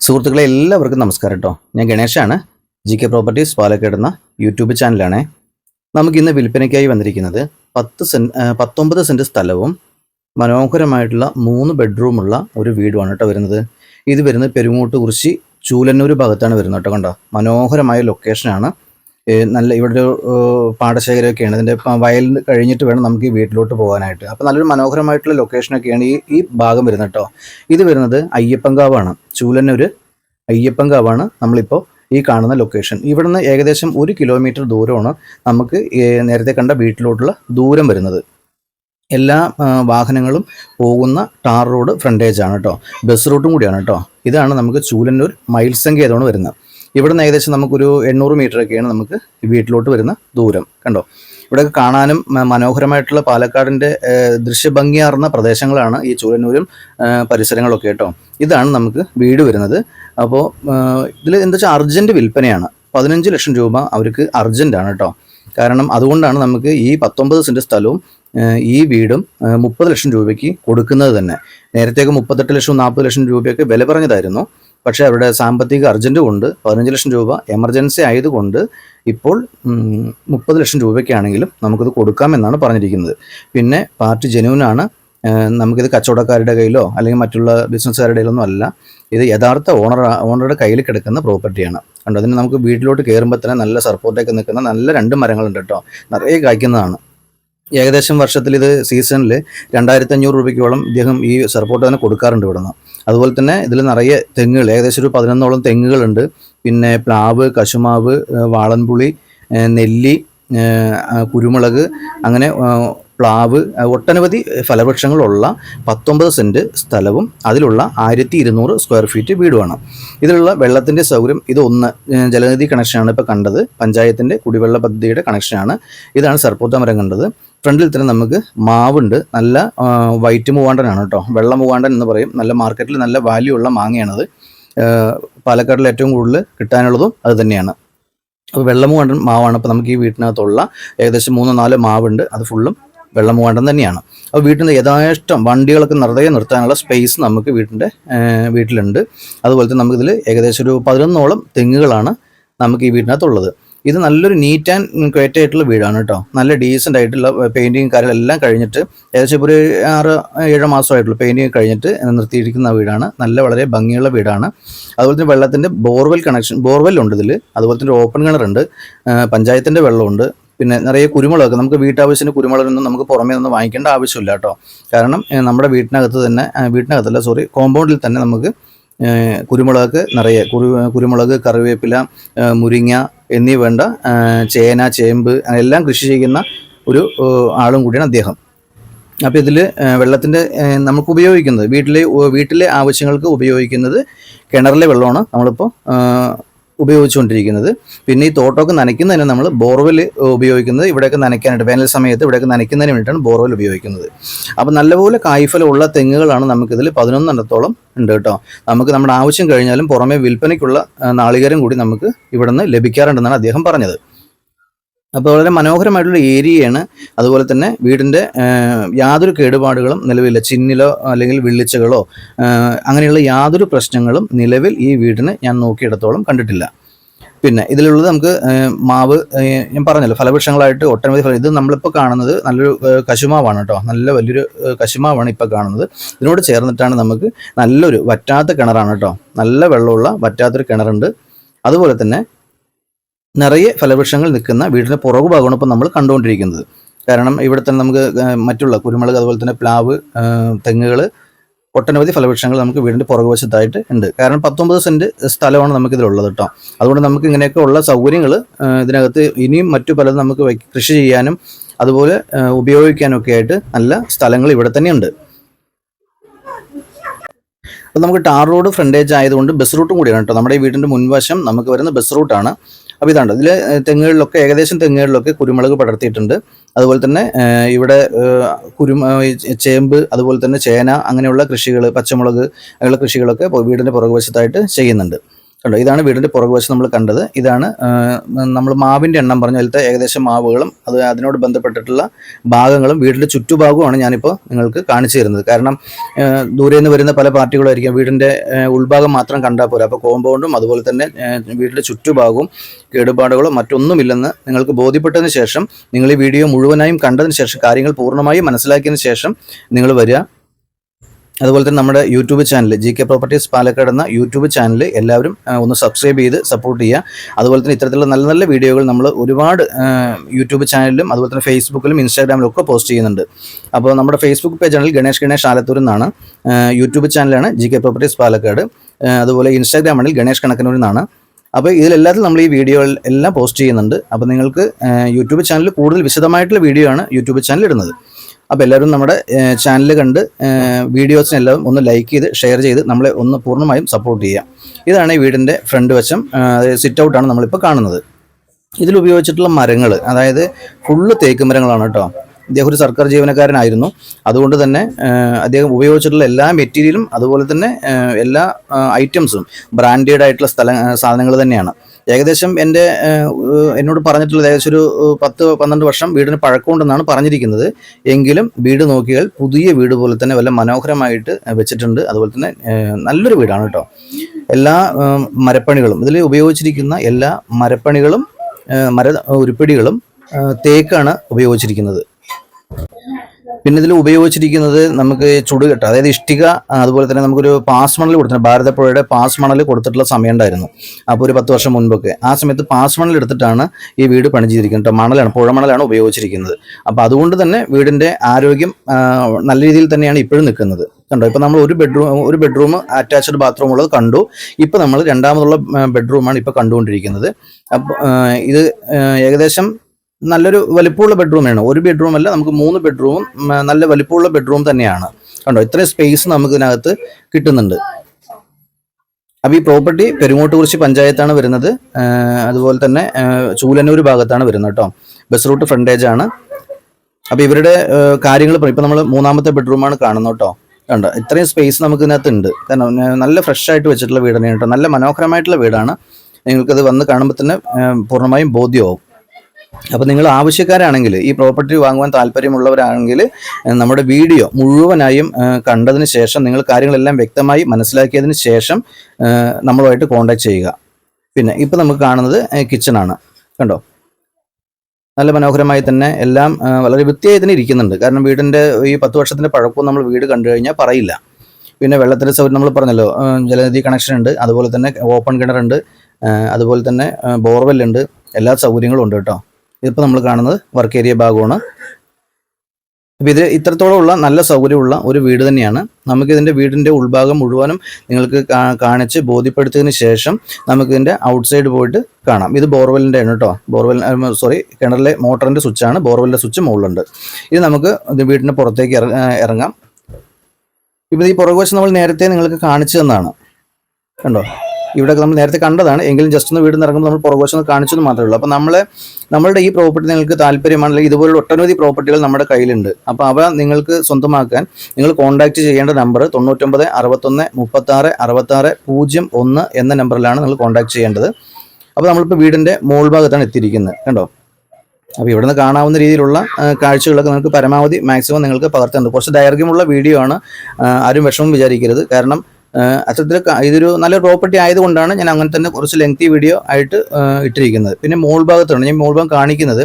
സുഹൃത്തുക്കളെ എല്ലാവർക്കും നമസ്കാരം കേട്ടോ ഞാൻ ഗണേഷാണ്. ജി കെ പ്രോപ്പർട്ടീസ് പാലക്കാട് എന്ന യൂട്യൂബ് ചാനലാണേ. നമുക്ക് ഇന്ന് വിൽപ്പനയ്ക്കായി വന്നിരിക്കുന്നത് പത്ത് ആ, പത്തൊമ്പത് സെന്റ് സ്ഥലവും മനോഹരമായിട്ടുള്ള മൂന്ന് ബെഡ്റൂമുള്ള ഒരു വീടുമാണ് കേട്ടോ വരുന്നത്. ഇത് വരുന്നത് പെരുങ്ങോട്ട് കുറിച്ചി ചൂലന്നൂർ ഭാഗത്താണ് വരുന്നത് കേട്ടോ കണ്ടോ. മനോഹരമായ ലൊക്കേഷനാണ് നല്ല ഇവിടെ ഒരു പാടശേഖരമൊക്കെയാണ്. ഇതിന്റെ വയൽ കഴിഞ്ഞിട്ട് വേണം നമുക്ക് ഈ വീട്ടിലോട്ട് പോകാനായിട്ട്. അപ്പോൾ നല്ലൊരു മനോഹരമായിട്ടുള്ള ലൊക്കേഷനൊക്കെയാണ് ഈ ഈ ഭാഗം വരുന്നത് കേട്ടോ ഇത് വരുന്നത് അയ്യപ്പൻകാവാണ് ചൂലന്നൂർ അയ്യപ്പൻകാവാണ് നമ്മളിപ്പോൾ ഈ കാണുന്ന ലൊക്കേഷൻ ഇവിടുന്ന് ഏകദേശം ഒരു കിലോമീറ്റർ ദൂരമാണ് നമുക്ക് നേരത്തെ കണ്ട വീട്ടിലോട്ടുള്ള ദൂരം വരുന്നത്. എല്ലാ വാഹനങ്ങളും പോകുന്ന ടാർ റോഡ് ഫ്രണ്ടേജ് ആണ് കേട്ടോ ബസ് റൂട്ടും കൂടിയാണ് കേട്ടോ ഇതാണ് നമുക്ക് ചൂലന്നൂർ മൈൽ സങ്കേതമാണ് വരുന്നത്. ഇവിടുന്ന് ഏകദേശം നമുക്കൊരു എണ്ണൂറ് മീറ്റർ ഒക്കെയാണ് നമുക്ക് വീട്ടിലോട്ട് വരുന്ന ദൂരം. കണ്ടോ? ഇവിടെ കാണാനും മനോഹരമായിട്ടുള്ള പാലക്കാടിന്റെ ദൃശ്യഭംഗിയാർന്ന പ്രദേശങ്ങളാണ് ഈ ചൂരന്നൂരും പരിസരങ്ങളൊക്കെ കേട്ടോ. ഇതാണ് നമുക്ക് വീട് വരുന്നത്. അപ്പോൾ ഇതിൽ എന്താ വെച്ചാൽ അർജന്റ് വിൽപ്പനയാണ്. പതിനഞ്ച് ലക്ഷം രൂപ അവർക്ക് അർജന്റാണ് കേട്ടോ. കാരണം അതുകൊണ്ടാണ് നമുക്ക് ഈ പത്തൊമ്പത് സെന്റ് സ്ഥലവും ഈ വീടും മുപ്പത് ലക്ഷം രൂപയ്ക്ക് കൊടുക്കുന്നത് തന്നെ. നേരത്തേക്ക് മുപ്പത്തെട്ട് ലക്ഷവും നാൽപ്പത് ലക്ഷം രൂപയൊക്കെ വില പറഞ്ഞതായിരുന്നു. പക്ഷേ അവരുടെ സാമ്പത്തിക അർജന്റും ഉണ്ട് പതിനഞ്ച് ലക്ഷം രൂപ എമർജൻസി ആയതുകൊണ്ട് ഇപ്പോൾ മുപ്പത് ലക്ഷം രൂപയ്ക്കാണെങ്കിലും നമുക്കിത് കൊടുക്കാമെന്നാണ് പറഞ്ഞിരിക്കുന്നത്. പിന്നെ പാർട്ടി ജെനുവിനാണ് നമുക്കിത് കച്ചവടക്കാരുടെ കയ്യിലോ അല്ലെങ്കിൽ മറ്റുള്ള ബിസിനസ്സുകാരുടെ കയ്യിലൊന്നും അല്ല. ഇത് യഥാർത്ഥ ഓണർ ഓണറുടെ കയ്യിൽ കിടക്കുന്ന പ്രോപ്പർട്ടിയാണ് കണ്ടോ അതിന് നമുക്ക് വീട്ടിലോട്ട് കയറുമ്പോൾ തന്നെ നല്ല സപ്പോർട്ടൊക്കെ നിൽക്കുന്ന നല്ല രണ്ട് മരങ്ങളുണ്ട് കേട്ടോ. നിറയെ കായ്ക്കുന്നതാണ്. ഏകദേശം വർഷത്തിൽ ഇത് സീസണിൽ രണ്ടായിരത്തി അഞ്ഞൂറ് രൂപയ്ക്കോളം ഇദ്ദേഹം ഈ സർപ്പോട്ട് തന്നെ കൊടുക്കാറുണ്ട് ഇവിടുന്ന്. അതുപോലെ തന്നെ ഇതിൽ നിറയെ തെങ്ങുകൾ ഏകദേശം ഒരു പതിനൊന്നോളം തെങ്ങുകളുണ്ട്. പിന്നെ പ്ലാവ് കശുമാവ് വാളൻപുളി നെല്ലി കുരുമുളക് അങ്ങനെ പ്ലാവ് ഒട്ടനവധി ഫലവൃക്ഷങ്ങളുള്ള പത്തൊമ്പത് സെന്റ് സ്ഥലവും അതിലുള്ള ആയിരത്തി ഇരുന്നൂറ് സ്ക്വയർ ഫീറ്റ് വീടുമാണ്. ഇതിലുള്ള വെള്ളത്തിന്റെ സൗകര്യം ഇതൊന്ന് ജലനിധി കണക്ഷനാണ് ഇപ്പോൾ കണ്ടത്. പഞ്ചായത്തിന്റെ കുടിവെള്ള പദ്ധതിയുടെ കണക്ഷനാണ് ഇതാണ് സർപ്പോത്ത മരം കണ്ടത്. ഫ്രണ്ടിൽ തന്നെ നമുക്ക് മാവുണ്ട്. നല്ല വൈറ്റ് മൂവാണ്ടനാണ് കേട്ടോ. വെള്ളം മൂവാണ്ടൻ എന്ന് പറയും. നല്ല മാർക്കറ്റിൽ നല്ല വാല്യൂ ഉള്ള മാങ്ങയാണത്. പാലക്കാടിൽ ഏറ്റവും കൂടുതൽ കിട്ടാനുള്ളതും അത് തന്നെയാണ്. അപ്പോൾ വെള്ളമൂവാണ്ടൻ മാവാണ് അപ്പോൾ നമുക്ക് ഈ വീട്ടിനകത്തുള്ള ഏകദേശം മൂന്നോ നാലോ മാവുണ്ട്. അത് ഫുള്ളും വെള്ളമൂവാണ്ടൻ തന്നെയാണ്. അപ്പോൾ നിന്ന് യഥാഷ്ടം വണ്ടികളൊക്കെ നിറയെ നിർത്താനുള്ള സ്പേസ് നമുക്ക് വീട്ടിന്റെ വീട്ടിലുണ്ട്. അതുപോലെ തന്നെ നമുക്കിതിൽ ഏകദേശം ഒരു പതിനൊന്നോളം തെങ്ങുകളാണ് നമുക്ക് ഈ വീട്ടിനകത്തുള്ളത്. ഇത് നല്ലൊരു നീറ്റ് ആൻഡ് ക്വയറ്റ് ആയിട്ടുള്ള വീടാണ് കേട്ടോ നല്ല ഡീസന്റ് ആയിട്ടുള്ള പെയിന്റിങ് കാര്യങ്ങളെല്ലാം കഴിഞ്ഞിട്ട് ഏകദേശം ഒരു ആറ് ഏഴ് മാസമായിട്ടുള്ള പെയിന്റിങ് കഴിഞ്ഞിട്ട് നിർത്തിയിരിക്കുന്ന വീടാണ്. നല്ല വളരെ ഭംഗിയുള്ള വീടാണ്. അതുപോലെ തന്നെ വെള്ളത്തിന്റെ ബോർവെൽ കണക്ഷൻ ബോർവെൽ ഉണ്ട് ഇതിൽ അതുപോലെ തന്നെ ഓപ്പൺ കിണറുണ്ട് പഞ്ചായത്തിന്റെ വെള്ളമുണ്ട്. പിന്നെ നിറയെ കുരുമുളക് നമുക്ക് വീട്ടാവശ്യത്തിന് കുരുമുളകൊന്നും നമുക്ക് പുറമേ നിന്ന് വാങ്ങിക്കേണ്ട ആവശ്യമില്ല കേട്ടോ കാരണം നമ്മുടെ വീട്ടിനകത്ത് തന്നെ വീട്ടിനകത്തല്ല സോറി കോമ്പൗണ്ടിൽ തന്നെ നമുക്ക് കുരുമുളക് നിറയെ കുരു കുരുമുളക് കറിവേപ്പില മുരിങ്ങ എന്നീ വേണ്ട ചേന ചേമ്പ് എല്ലാം കൃഷി ചെയ്യുന്ന ഒരു ആളും കൂടിയാണ് അദ്ദേഹം. അപ്പോൾ ഇതിൽ വെള്ളത്തിന്റെ നമുക്ക് ഉപയോഗിക്കുന്നത് വീട്ടിലെ വീട്ടിലെ ആവശ്യങ്ങൾക്ക് ഉപയോഗിക്കുന്നത് കിണറിലെ വെള്ളമാണ്. നമ്മളിപ്പോൾ ഉപയോഗിച്ചുകൊണ്ടിരിക്കുന്നത്. പിന്നെ ഈ തോട്ടമൊക്കെ നനയ്ക്കുന്നതിന് നമ്മൾ ബോർവെൽ ഉപയോഗിക്കുന്നത് ഇവിടെയൊക്കെ നനയ്ക്കാനായിട്ട് വേനൽ സമയത്ത് ഇവിടെയൊക്കെ നനയ്ക്കുന്നതിന് വേണ്ടിയിട്ടാണ് ബോർവെൽ ഉപയോഗിക്കുന്നത്. അപ്പോൾ നല്ലപോലെ കായ്ഫലമുള്ള തെങ്ങുകളാണ് നമുക്കിതിൽ പതിനൊന്നെണ്ണത്തോളം ഉണ്ട് കേട്ടോ. നമുക്ക് നമ്മുടെ ആവശ്യം കഴിഞ്ഞാലും പുറമെ വിൽപ്പനയ്ക്കുള്ള നാളികേരം കൂടി നമുക്ക് ഇവിടെ നിന്ന് ലഭിക്കാറുണ്ടെന്നാണ് അദ്ദേഹം പറഞ്ഞത്. അപ്പോൾ വളരെ മനോഹരമായിട്ടുള്ള ഏരിയയാണ്. അതുപോലെ തന്നെ വീടിന്റെ യാതൊരു കേടുപാടുകളും നിലവിലില്ല. ചിന്നിലോ അല്ലെങ്കിൽ വിള്ളിച്ചകളോ അങ്ങനെയുള്ള യാതൊരു പ്രശ്നങ്ങളും നിലവിൽ ഈ വീടിന് ഞാൻ നോക്കിയിടത്തോളം കണ്ടിട്ടില്ല. പിന്നെ ഇതിലുള്ളത് നമുക്ക് മാവ് ഞാൻ പറഞ്ഞല്ലോ ഫലവൃക്ഷങ്ങളായിട്ട് ഒട്ടനവധി ഫല ഇത് നമ്മളിപ്പോൾ കാണുന്നത് നല്ലൊരു കശുമാവാണ് കേട്ടോ. നല്ല വലിയൊരു കശുമാവാണ് ഇപ്പോൾ കാണുന്നത്. ഇതിനോട് ചേർന്നിട്ടാണ് നമുക്ക് നല്ലൊരു വറ്റാത്ത കിണറാണ് കേട്ടോ. നല്ല വെള്ളമുള്ള വറ്റാത്തൊരു കിണറുണ്ട്. അതുപോലെ തന്നെ നിറയെ ഫലവൃക്ഷങ്ങൾ നിൽക്കുന്ന വീടിന്റെ പുറകു ഭാഗമാണ് ഇപ്പോൾ നമ്മൾ കണ്ടുകൊണ്ടിരിക്കുന്നത്. കാരണം ഇവിടെ തന്നെ നമുക്ക് മറ്റുള്ള കുരുമുളക് അതുപോലെ തന്നെ പ്ലാവ് തെങ്ങുകൾ ഒട്ടനവധി ഫലവൃക്ഷങ്ങൾ നമുക്ക് വീടിന്റെ പുറകുവശത്തായിട്ട് ഉണ്ട്. കാരണം പത്തൊമ്പത് സെന്റ് സ്ഥലമാണ് നമുക്കിതിലുള്ളത് കേട്ടോ. അതുകൊണ്ട് നമുക്ക് ഇങ്ങനെയൊക്കെ ഉള്ള സൗകര്യങ്ങൾ ഇതിനകത്ത് ഇനിയും മറ്റു പലതും നമുക്ക് കൃഷി ചെയ്യാനും അതുപോലെ ഉപയോഗിക്കാനൊക്കെ ആയിട്ട് നല്ല സ്ഥലങ്ങൾ ഇവിടെ തന്നെയുണ്ട്. അപ്പോൾ നമുക്ക് ടാർ റോഡ് ഫ്രണ്ടേജ് ആയതുകൊണ്ട് ബസ് റൂട്ടും കൂടിയാണ് കേട്ടോ. നമ്മുടെ ഈ വീടിന്റെ മുൻവശം നമുക്ക് വരുന്ന ബസ് റൂട്ടാണ്. അപ്പോൾ ഇതാണ് ഇതിൽ തെങ്ങുകളിലൊക്കെ ഏകദേശം തെങ്ങുകളിലൊക്കെ കുരുമുളക് പടർത്തിയിട്ടുണ്ട്. അതുപോലെ തന്നെ ഇവിടെ കുരു ചേമ്പ് അതുപോലെ തന്നെ ചേന അങ്ങനെയുള്ള കൃഷികൾ പച്ചമുളക് അങ്ങനെയുള്ള കൃഷികളൊക്കെ വീടിന്റെ പുറകുവശത്തായിട്ട് ചെയ്യുന്നുണ്ട്. കണ്ടോ ഇതാണ് വീടിന്റെ പുറകുവശം നമ്മൾ കണ്ടത്. ഇതാണ് നമ്മൾ മാവിന്റെ എണ്ണം പറഞ്ഞ പോലത്തെ ഏകദേശം മാവുകളും അത് അതിനോട് ബന്ധപ്പെട്ടിട്ടുള്ള ഭാഗങ്ങളും വീടിന്റെ ചുറ്റുഭാഗവുമാണ് ഞാനിപ്പോൾ നിങ്ങൾക്ക് കാണിച്ചു തരുന്നത്. കാരണം ദൂരെ നിന്ന് വരുന്ന പല പാർട്ടികളായിരിക്കും വീടിന്റെ ഉൾഭാഗം മാത്രം കണ്ടാൽ പോരാ. അപ്പോൾ കോമ്പൗണ്ടും അതുപോലെ തന്നെ വീടിന്റെ ചുറ്റുഭാഗവും കേടുപാടുകളോ മറ്റൊന്നുമില്ലെന്ന് നിങ്ങൾക്ക് ബോധ്യപ്പെട്ടതിന് ശേഷം നിങ്ങൾ ഈ വീഡിയോ മുഴുവനായും കണ്ടതിന് ശേഷം കാര്യങ്ങൾ പൂർണമായും മനസ്സിലാക്കിയതിന് ശേഷം നിങ്ങൾ വരിക. അതുപോലെ തന്നെ നമ്മുടെ YouTube channel G K properties Palakkad എന്ന യൂട്യൂബ് ചാനൽ എല്ലാവരും ഒന്ന് സബ്സ്ക്രൈബ് ചെയ്ത് സപ്പോർട്ട് ചെയ്യുക. അതുപോലെ തന്നെ ഇത്തരത്തിലുള്ള നല്ല നല്ല വീഡിയോകൾ നമ്മൾ ഒരുപാട് യൂട്യൂബ് ചാനലിലും അതുപോലെ തന്നെ ഫേസ്ബുക്കിലും ഇൻസ്റ്റാഗ്രാമിലും ഒക്കെ പോസ്റ്റ് ചെയ്യുന്നുണ്ട്. അപ്പോൾ നമ്മുടെ ഫേസ്ബുക്ക് പേജാണ് ഗണേഷ് ഗണേഷ് ആലത്തൂർ എന്നാണ് യൂട്യൂബ് ചാനലാണ് ജി കെ പ്രോപ്പർട്ടീസ് പാലക്കാട് അതുപോലെ ഇൻസ്റ്റാഗ്രാം ആണെങ്കിൽ ഗണേഷ് കണക്കനൂർ എന്നാണ് അപ്പോൾ ഇതിലെല്ലാത്തിലും നമ്മൾ ഈ വീഡിയോ എല്ലാം പോസ്റ്റ് ചെയ്യുന്നുണ്ട്. അപ്പോൾ നിങ്ങൾക്ക് യൂട്യൂബ് ചാനൽ കൂടുതൽ വിശദമായിട്ടുള്ള വീഡിയോ ആണ് യൂട്യൂബ് ചാനൽ ഇടുന്നത്. അപ്പോൾ എല്ലാവരും നമ്മുടെ ചാനൽ കണ്ട് വീഡിയോസിനെല്ലാം ഒന്ന് ലൈക്ക് ചെയ്ത് ഷെയർ ചെയ്ത് നമ്മളെ ഒന്ന് പൂർണമായും സപ്പോർട്ട് ചെയ്യുക. ഇതാണ് ഈ വീടിന്റെ ഫ്രണ്ട് വശം. സിറ്റ് ഔട്ടാണ് നമ്മളിപ്പോൾ കാണുന്നത്. ഇതിൽ ഉപയോഗിച്ചിട്ടുള്ള മരങ്ങൾ അതായത് ഫുള്ള് തേക്ക് മരങ്ങളാണ് കേട്ടോ. അദ്ദേഹം ഒരു സർക്കാർ ജീവനക്കാരനായിരുന്നു. അതുകൊണ്ട് തന്നെ അദ്ദേഹം ഉപയോഗിച്ചിട്ടുള്ള എല്ലാ മെറ്റീരിയലും അതുപോലെ തന്നെ എല്ലാ ഐറ്റംസും ബ്രാൻഡഡ് ആയിട്ടുള്ള സ്ഥല സാധനങ്ങൾ തന്നെയാണ്. ഏകദേശം എന്റെ എന്നോട് പറഞ്ഞിട്ടുള്ളത് ഏകദേശം ഒരു പത്ത് പന്ത്രണ്ട് വർഷം വീടിന് പഴക്കമുണ്ടെന്നാണ് പറഞ്ഞിരിക്കുന്നത്. എങ്കിലും വീട് നോക്കിയാൽ പുതിയ വീട് പോലെ തന്നെ വല്ല മനോഹരമായിട്ട് വെച്ചിട്ടുണ്ട്. അതുപോലെ തന്നെ നല്ലൊരു വീടാണ് കേട്ടോ. എല്ലാ മരപ്പണികളും ഇതിൽ ഉപയോഗിച്ചിരിക്കുന്ന എല്ലാ മരപ്പണികളും മര ഉരുപ്പിടികളും തേക്കാണ് ഉപയോഗിച്ചിരിക്കുന്നത്. പിന്നെ ഇതിൽ ഉപയോഗിച്ചിരിക്കുന്നത് നമുക്ക് ചുടുകെട്ട് അതായത് ഇഷ്ടിക അതുപോലെ തന്നെ നമുക്കൊരു പാസ് മണൽ കൊടുത്തിട്ടുണ്ട്. ഭാരതപ്പുഴയുടെ പാസ് മണൽ കൊടുത്തിട്ടുള്ള സമയം ഉണ്ടായിരുന്നു. അപ്പോൾ ഒരു പത്ത് വർഷം മുൻപൊക്കെ. ആ സമയത്ത് പാസ് മണൽ എടുത്തിട്ടാണ് ഈ വീട് പണി ചെയ്തിരിക്കുന്നത്. മണലാണ് പുഴമണലാണ് ഉപയോഗിച്ചിരിക്കുന്നത്. അപ്പോൾ അതുകൊണ്ട് തന്നെ വീടിന്റെ ആരോഗ്യം നല്ല രീതിയിൽ തന്നെയാണ് ഇപ്പോഴും നിൽക്കുന്നത്. കണ്ടോ ഇപ്പോൾ നമ്മൾ ഒരു ബെഡ്റൂം ഒരു ബെഡ്റൂം അറ്റാച്ച്ഡ് ബാത്റൂം ഉള്ളത് കണ്ടു. ഇപ്പോൾ നമ്മൾ രണ്ടാമതുള്ള ബെഡ്റൂമാണ് ഇപ്പോൾ കണ്ടുകൊണ്ടിരിക്കുന്നത്. അപ്പോൾ ഇത് ഏകദേശം നല്ലൊരു വലിപ്പമുള്ള ബെഡ്റൂമാണ് ഒരു ബെഡ്റൂം അല്ല നമുക്ക് മൂന്ന് ബെഡ്റൂമും നല്ല വലിപ്പമുള്ള ബെഡ്റൂം തന്നെയാണ്. കണ്ടോ? ഇത്രയും സ്പേസ് നമുക്ക് ഇതിനകത്ത് കിട്ടുന്നുണ്ട്. അപ്പോൾ ഈ പ്രോപ്പർട്ടി പെരുങ്ങോട്ടുകുറിശി പഞ്ചായത്താണ് വരുന്നത്. അതുപോലെ തന്നെ ചൂലന്നൂർ ഭാഗത്താണ് വരുന്നത് കേട്ടോ. ബസ് റൂട്ട് ഫ്രണ്ടേജ് ആണ്. അപ്പോൾ ഇവരുടെ കാര്യങ്ങൾ ഇപ്പം നമ്മൾ മൂന്നാമത്തെ ബെഡ്റൂം ആണ് കാണുന്നത് കേട്ടോ. കണ്ടോ? ഇത്രയും സ്പേസ് നമുക്ക് ഇതിനകത്ത് ഉണ്ട് കാരണം നല്ല ഫ്രഷ് ആയിട്ട് വെച്ചിട്ടുള്ള വീടാണ് കേട്ടോ. നല്ല മനോഹരമായിട്ടുള്ള വീടാണ്. നിങ്ങൾക്കത് വന്ന് കാണുമ്പോൾ തന്നെ പൂർണമായും ബോധ്യമാവും. അപ്പോൾ നിങ്ങൾ ആവശ്യക്കാരാണെങ്കിൽ ഈ പ്രോപ്പർട്ടി വാങ്ങുവാൻ താല്പര്യമുള്ളവരാണെങ്കിൽ നമ്മുടെ വീഡിയോ മുഴുവനായും കണ്ടതിന് ശേഷം നിങ്ങൾ കാര്യങ്ങളെല്ലാം വ്യക്തമായി മനസ്സിലാക്കിയതിന് ശേഷം നമ്മളുമായിട്ട് കോൺടാക്ട് ചെയ്യുക. പിന്നെ ഇപ്പോൾ നമുക്ക് കാണുന്നത് കിച്ചണാണ് കണ്ടോ? നല്ല മനോഹരമായി തന്നെ എല്ലാം വളരെ വൃത്തിയായി തന്നെ ഇരിക്കുന്നുണ്ട്. കാരണം വീടിന്റെ ഈ പത്ത് വർഷത്തിന്റെ പഴക്കവും നമ്മൾ വീട് കണ്ടു കഴിഞ്ഞാൽ പറയില്ല. പിന്നെ വെള്ളത്തിന്റെ സൗകര്യം നമ്മൾ പറഞ്ഞല്ലോ ജലനിധി കണക്ഷൻ ഉണ്ട്. അതുപോലെ തന്നെ ഓപ്പൺ കിണറുണ്ട്. അതുപോലെ തന്നെ ബോർവെല്ലുണ്ട് എല്ലാ സൗകര്യങ്ങളും ഉണ്ട് കേട്ടോ. ഇതിപ്പോൾ നമ്മൾ കാണുന്നത് വർക്ക് ഏരിയ ഭാഗമാണ്. അപ്പോൾ ഇത് ഇത്രത്തോളമുള്ള നല്ല സൗകര്യമുള്ള ഒരു വീട് തന്നെയാണ്. നമുക്കിതിന്റെ വീടിന്റെ ഉൾഭാഗം മുഴുവനും നിങ്ങൾക്ക് കാണിച്ച് ബോധ്യപ്പെടുത്തിയതിന് ശേഷം നമുക്കിതിന്റെ ഔട്ട്സൈഡ് പോയിട്ട് കാണാം. ഇത് ബോർവെല്ലിന്റെ ആണ് കേട്ടോ ബോർവെൽ സോറി കിണറിലെ മോട്ടറിന്റെ സ്വിച്ചാണ് ബോർവെല്ലിന്റെ സ്വിച്ച് മുകളിലുണ്ട്. ഇത് നമുക്ക് വീടിന്റെ പുറത്തേക്ക് ഇറങ്ങാം. ഇപ്പോൾ ഈ പുറകുവശം നമ്മൾ നേരത്തെ നിങ്ങൾക്ക് കാണിച്ചു തന്നാണ്. കണ്ടോ? ഇവിടെയൊക്കെ നമ്മൾ നേരത്തെ കണ്ടതാണ്. എങ്കിലും ജസ്റ്റ് ഒന്ന് വീട് ഇറങ്ങുമ്പോൾ നമ്മൾ പുറകുവശം കാണിച്ചെന്ന് മാത്രമേ ഉള്ളൂ. അപ്പോൾ നമ്മളെ നമ്മളുടെ ഈ പ്രോപ്പർട്ടി നിങ്ങൾക്ക് താല്പര്യമാണെങ്കിൽ ഇതുപോലുള്ള ഒട്ടനവധി പ്രോപ്പർട്ടികൾ നമ്മുടെ കയ്യിലുണ്ട്. അപ്പോൾ അവ നിങ്ങൾക്ക് സ്വന്തമാക്കാൻ നിങ്ങൾ കോൺടാക്റ്റ് ചെയ്യേണ്ട നമ്പർ തൊണ്ണൂറ്റൊമ്പത് അറുപത്തൊന്ന് മുപ്പത്താറ് അറുപത്താറ് പൂജ്യം ഒന്ന് എന്ന നമ്പറിലാണ് നിങ്ങൾ കോൺടാക്ട് ചെയ്യേണ്ടത്. അപ്പോൾ നമ്മളിപ്പോൾ വീടിന്റെ മോൾ ഭാഗത്താണ് എത്തിയിരിക്കുന്നത്. കണ്ടോ? അപ്പോൾ ഇവിടുന്ന് കാണാവുന്ന രീതിയിലുള്ള കാഴ്ചകളൊക്കെ നിങ്ങൾക്ക് പരമാവധി മാക്സിമം നിങ്ങൾക്ക് പകർത്തുന്നുണ്ട് കുറച്ച് ദൈർഘ്യമുള്ള വീഡിയോ ആണ് ആരും വിഷമം വിചാരിക്കരുത്. കാരണം അത്തരത്തിൽ ഇതൊരു നല്ല പ്രോപ്പർട്ടി ആയതുകൊണ്ടാണ് ഞാൻ അങ്ങനെ തന്നെ കുറച്ച് ലെങ്തി വീഡിയോ ആയിട്ട് ഇട്ടിരിക്കുന്നത്. പിന്നെ മോൾ ഭാഗത്താണ് ഞാൻ മോൾ ഭാഗം കാണിക്കുന്നത്.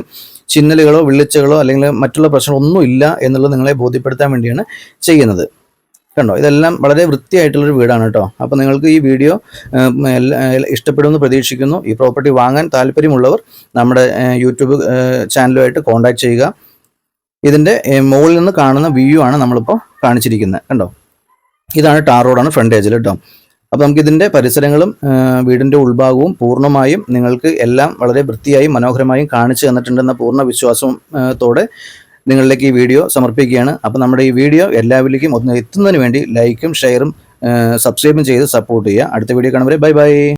ചിന്നലുകളോ വിള്ളിച്ചകളോ അല്ലെങ്കിൽ മറ്റുള്ള പ്രശ്നങ്ങളൊന്നും ഇല്ല എന്നുള്ളത് നിങ്ങളെ ബോധ്യപ്പെടുത്താൻ വേണ്ടിയാണ് ചെയ്യുന്നത്. കണ്ടോ? ഇതെല്ലാം വളരെ വൃത്തിയായിട്ടുള്ളൊരു വീടാണ് കേട്ടോ. അപ്പോൾ നിങ്ങൾക്ക് ഈ വീഡിയോ ഇഷ്ടപ്പെടുമെന്ന് പ്രതീക്ഷിക്കുന്നു. ഈ പ്രോപ്പർട്ടി വാങ്ങാൻ താല്പര്യമുള്ളവർ നമ്മുടെ യൂട്യൂബ് ചാനലുമായിട്ട് കോൺടാക്ട് ചെയ്യുക. ഇതിന്റെ മുകളിൽ നിന്ന് കാണുന്ന വ്യൂ ആണ് നമ്മളിപ്പോൾ കാണിച്ചിരിക്കുന്നത്. കണ്ടോ? ഇതാണ് ടാർ റോഡാണ് ഫ്രണ്ടേജിൽ കേട്ടോ അപ്പോൾ നമുക്ക് ഇതിന്റെ പരിസരങ്ങളും വീടിന്റെ ഉൾഭാഗവും പൂർണമായും നിങ്ങൾക്ക് എല്ലാം വളരെ വൃത്തിയായും മനോഹരമായും കാണിച്ചു തന്നിട്ടുണ്ടെന്ന പൂർണ വിശ്വാസത്തോടെ നിങ്ങളിലേക്ക് ഈ വീഡിയോ സമർപ്പിക്കുകയാണ്. അപ്പോൾ നമ്മുടെ ഈ വീഡിയോ എല്ലാവരിലേക്കും ഒന്ന് എത്തുന്നതിന് വേണ്ടി ലൈക്കും ഷെയറും സബ്സ്ക്രൈബും ചെയ്ത് സപ്പോർട്ട് ചെയ്യുക. അടുത്ത വീഡിയോ കാണുമ്പോൾ ബൈ ബൈ.